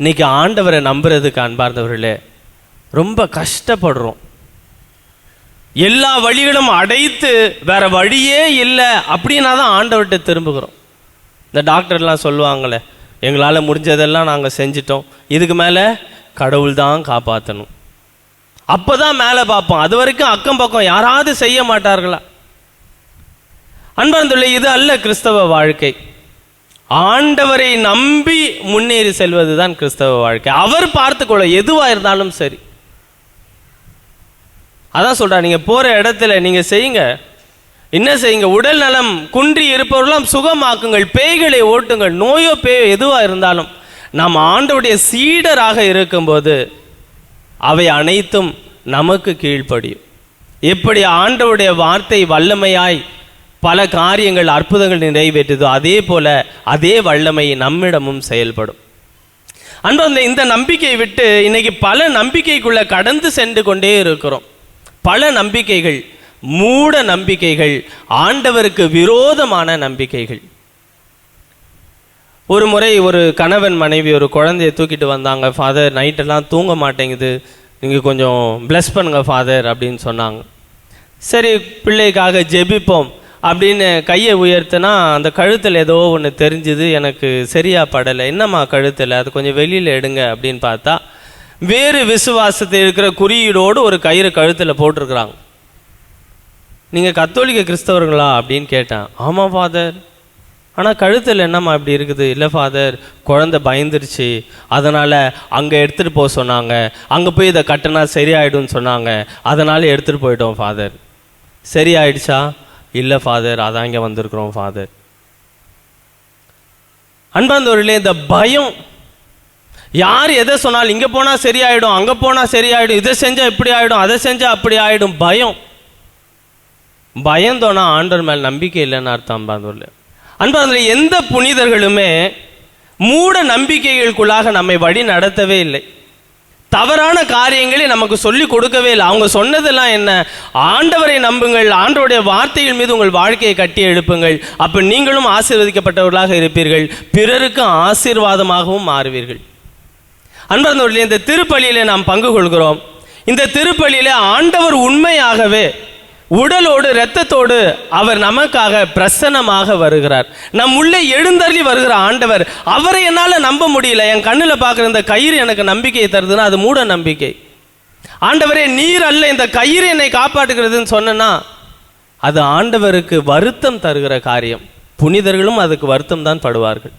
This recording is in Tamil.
இன்னைக்கு ஆண்டவரை நம்புறதுக்கு அன்பார்ந்தவர்களே ரொம்ப கஷ்டப்படுறோம். எல்லா வழிகளும் அடைத்து வேற வழியே இல்லை அப்படின்னா தான் ஆண்டவர்கிட்ட திரும்புகிறோம். இந்த டாக்டர்லாம் சொல்லுவாங்களே எங்களால் முடிஞ்சதெல்லாம் நாங்கள் செஞ்சிட்டோம். இதுக்கு மேலே கடவுள் தான் காப்பாற்றணும் அப்போ தான் மேலே பார்ப்போம். அது வரைக்கும் அக்கம் பக்கம் யாராவது செய்ய மாட்டார்களா? அன்பார்ந்துள்ள இது அல்ல கிறிஸ்தவ வாழ்க்கை. ஆண்டவரை நம்பி முன்னேறி செல்வது தான் கிறிஸ்தவ வாழ்க்கை. அவர் பார்த்துக்கொள்ள எதுவாக இருந்தாலும் சரி. அதான் சொல்கிறா நீங்கள் போகிற இடத்துல நீங்கள் செய்யுங்க. என்ன செய்யுங்க? உடல் நலம் குன்றி இருப்பவர்களாம் சுகமாக்குங்கள் பேய்களை ஓட்டுங்கள். நோயோ பேயோ எதுவாக இருந்தாலும் நாம் ஆண்டவுடைய சீடராக இருக்கும்போது அவை அனைத்தும் நமக்கு கீழ்ப்படியும். எப்படி ஆண்டவுடைய வார்த்தை வல்லமையாய் பல காரியங்கள் அற்புதங்கள் நிறைவேற்றுதோ. அதே போல அதே வல்லமை நம்மிடமும் செயல்படும். அன்பு இந்த நம்பிக்கையை விட்டு இன்னைக்கு பல நம்பிக்கைக்குள்ள கடந்து சென்று கொண்டே இருக்கிறோம். பல நம்பிக்கைகள் மூட நம்பிக்கைகள் ஆண்டவருக்கு விரோதமான நம்பிக்கைகள். ஒரு முறை ஒரு கணவன் மனைவி ஒரு குழந்தைய தூக்கிட்டு வந்தாங்க ஃபாதர் நைட்டெல்லாம் தூங்க மாட்டேங்குது. நீங்கள் கொஞ்சம் ப்ளஸ் பண்ணுங்க ஃபாதர் அப்படின்னு சொன்னாங்க. சரி பிள்ளைக்காக ஜெபிப்போம். அப்படின்னு கையை உயர்த்தினா அந்த கழுத்தில் ஏதோ ஒன்று தெரிஞ்சுது எனக்கு சரியா படலை. என்னம்மா கழுத்தில்? அது கொஞ்சம் வெளியில் எடுங்க அப்படின்னு பார்த்தா வேறு விசுவாசத்தில் இருக்கிற குறியீடோடு ஒரு கயிறு கழுத்தில் போட்டிருக்கிறாங்க. நீங்கள் கத்தோலிக்க கிறிஸ்தவர்களா அப்படின்னு கேட்டேன். ஆமாம் ஃபாதர். ஆனால் கழுத்தில் என்னம்மா இப்படி இருக்குது? இல்லை ஃபாதர் குழந்தை பயந்துருச்சு. அதனால் அங்கே எடுத்துகிட்டு போக சொன்னாங்க. அங்கே போய் இதை கட்டினா சரியாயிடும்னு சொன்னாங்க. அதனால் எடுத்துகிட்டு போயிட்டோம் ஃபாதர். சரியாயிடுச்சா? இல்லை ஃபாதர் அதான் இங்கே வந்திருக்கிறோம் ஃபாதர் அன்பாந்தவர்களே இந்த பயம் யார் எதை சொன்னாலும் இங்கே போனால் சரியாயிடும் அங்கே போனால் சரியாயிடும் இதை செஞ்சால் இப்படி ஆகிடும் அதை செஞ்சால் அப்படி ஆகிடும் பயம். பயந்தோன்னா ஆண்டவர் மேல் நம்பிக்கை இல்லைன்னு அர்த்தம் அன்பாந்தவர்களே அன்பாந்தவர்களே எந்த புனிதர்களுமே மூட நம்பிக்கைகளுக்குள்ளாக நம்மை வழி நடத்தவே இல்லை. தவறான காரியங்களை நமக்கு சொல்லி கொடுக்கவே இல்லை. அவங்க சொன்னதெல்லாம் என்ன? ஆண்டவரை நம்புங்கள் ஆண்டவருடைய வார்த்தைகள் மீது உங்கள் வாழ்க்கையை கட்டி எழுப்புங்கள். அப்போ நீங்களும் ஆசீர்வதிக்கப்பட்டவர்களாக இருப்பீர்கள். பிறருக்கு ஆசீர்வாதமாகவும் மாறுவீர்கள். அன்பர்ந்தவர்களே இந்த திருப்பலியிலே நாம் பங்கு கொள்கிறோம். இந்த திருப்பலியிலே ஆண்டவர் உண்மையாகவே உடலோடு இரத்தத்தோடு அவர் நமக்காக பிரசன்னமாக வருகிறார். நம் உள்ளே எழுந்தருளி வருகிற ஆண்டவர் அவரை என்னால் நம்ப முடியல. என் கண்ணில் பார்க்குற இந்த கயிறு எனக்கு நம்பிக்கையை தருதுன்னா அது மூட நம்பிக்கை. ஆண்டவரே நீர் அல்ல இந்த கயிறு என்னை காப்பாற்றுகிறதுன்னு சொன்னேன்னா அது ஆண்டவருக்கு வருத்தம் தருகிற காரியம். புனிதர்களும் அதுக்கு வருத்தம் தான் படுவார்கள்.